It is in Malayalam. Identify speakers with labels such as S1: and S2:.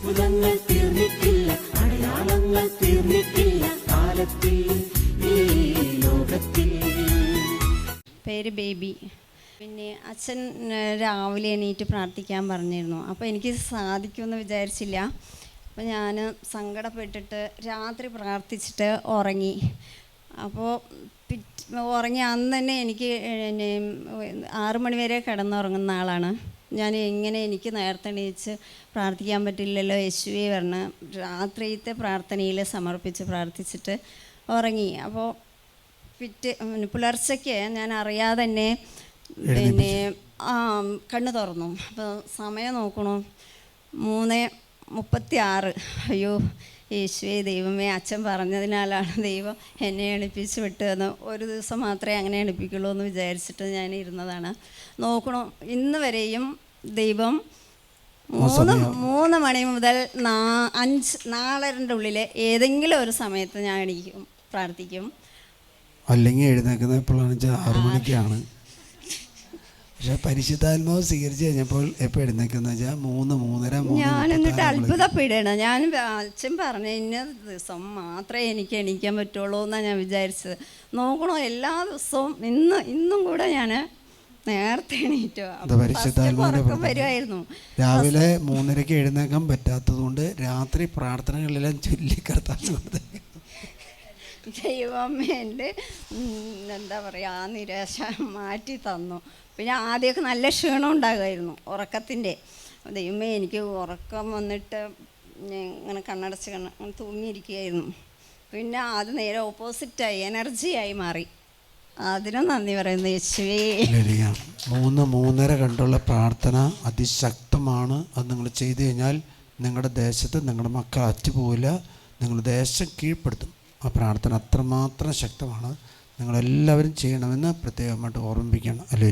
S1: അത്ഭുതങ്ങൾ തീർന്നിട്ടില്ല അടയാളങ്ങൾ തീർന്നിട്ടില്ല കാലത്തിൽ
S2: പേര് ബേബി. പിന്നെ അച്ഛൻ രാവിലെ എണീറ്റ് പ്രാർത്ഥിക്കാൻ പറഞ്ഞിരുന്നു. അപ്പോൾ എനിക്ക് സാധിക്കുമെന്ന് വിചാരിച്ചില്ല. അപ്പോൾ ഞാൻ സങ്കടപ്പെട്ടിട്ട് രാത്രി പ്രാർത്ഥിച്ചിട്ട് ഉറങ്ങി. അപ്പോൾ ഉറങ്ങി അന്ന് തന്നെ എനിക്ക് ആറ് മണി വരെ കിടന്നുറങ്ങുന്ന ആളാണ്. ഞാൻ എങ്ങനെ എനിക്ക് നേരത്തെ എണീച്ച് പ്രാർത്ഥിക്കാൻ പറ്റില്ലല്ലോ യേശുവേ പറഞ്ഞ് രാത്രിയിലത്തെ പ്രാർത്ഥനയിൽ സമർപ്പിച്ച് പ്രാർത്ഥിച്ചിട്ട് ഉറങ്ങി. അപ്പോൾ പിറ്റ് പുലർച്ചയ്ക്ക് ഞാൻ അറിയാതെ തന്നെ പിന്നെ ആ കണ്ണ് തുറന്നു. അപ്പോൾ സമയം നോക്കണു. മൂന്ന് മുപ്പത്തി ആറ് അയ്യോ യേശുവേ ദൈവമേ അച്ഛൻ പറഞ്ഞതിനാലാണ് ദൈവം എന്നെ എണിപ്പിച്ച് വിട്ടതെന്ന്. ഒരു ദിവസം മാത്രമേ അങ്ങനെ എണിപ്പിക്കുള്ളൂ എന്ന് വിചാരിച്ചിട്ട് ഞാൻ ഇരുന്നതാണ്. നോക്കണോ ഇന്ന് വരെയും ദൈവം മൂന്ന് മൂന്ന് മണി മുതൽ നാ അഞ്ച് നാലരന്റെ ഉള്ളിൽ ഏതെങ്കിലും ഒരു സമയത്ത് ഞാൻ എണീക്കും പ്രാർത്ഥിക്കും.
S3: അല്ലെങ്കിൽ എഴുന്നേക്കുന്നത് എപ്പോഴാണെന്ന് വെച്ചാൽ ആറു മണിക്കാണ്. പക്ഷെ പരിശുദ്ധാത്മാവ് സ്വീകരിച്ചു കഴിഞ്ഞപ്പോൾ എപ്പോൾ എഴുന്നേക്കെന്ന് വെച്ചാൽ മൂന്ന് മൂന്നര
S2: ഞാൻ എന്നിട്ട്
S3: അത്ഭുതപ്പെടുകയാണ്.
S2: അത്ഭുതപ്പെടണം ഞാൻ അച്ഛൻ പറഞ്ഞ ഇന്ന ദിവസം മാത്രമേ എനിക്ക് എണീക്കാൻ പറ്റുള്ളൂ എന്നാണ് ഞാൻ വിചാരിച്ചത്. നോക്കണോ എല്ലാ ദിവസവും ഇന്ന് ഇന്നും കൂടെ ഞാൻ നേരത്തെ എണീറ്റോ. വരുമായിരുന്നു
S3: രാവിലെ മൂന്നരക്ക് എഴുന്നേക്കാൻ പറ്റാത്തത് കൊണ്ട് രാത്രി പ്രാർത്ഥനകളെല്ലാം ചൊല്ലിക്കർത്താൻ
S2: ദൈവമേ എന്റെ എന്താ പറയുക ആ നിരാശ മാറ്റി തന്നു. പിന്നെ ആദ്യമൊക്കെ നല്ല ക്ഷീണം ഉണ്ടാകുമായിരുന്നു ഉറക്കത്തിന്റെ. ദൈവമേ എനിക്ക് ഉറക്കം വന്നിട്ട് ഇങ്ങനെ കണ്ണടച്ച് കണ്ണ തൂങ്ങിയിരിക്കുകയായിരുന്നു. പിന്നെ അത് നേരെ ഓപ്പോസിറ്റായി എനർജിയായി മാറി. അതിനും നന്ദി പറയുന്നു യേശുവേ.
S3: മൂന്ന് മൂന്നര കണ്ടുള്ള പ്രാർത്ഥന അതിശക്തമാണ്. അത് നിങ്ങൾ ചെയ്തു കഴിഞ്ഞാൽ നിങ്ങളുടെ ദേശത്ത് നിങ്ങളുടെ മക്കൾ അറ്റുപോകില്ല. നിങ്ങൾ ദേശം കീഴ്പ്പെടുത്തും. ആ പ്രാർത്ഥന അത്രമാത്രം ശക്തമാണ്. നിങ്ങളെല്ലാവരും ചെയ്യണമെന്ന് പ്രത്യേകമായിട്ട് ഓർമ്മിപ്പിക്കണം അല്ലെ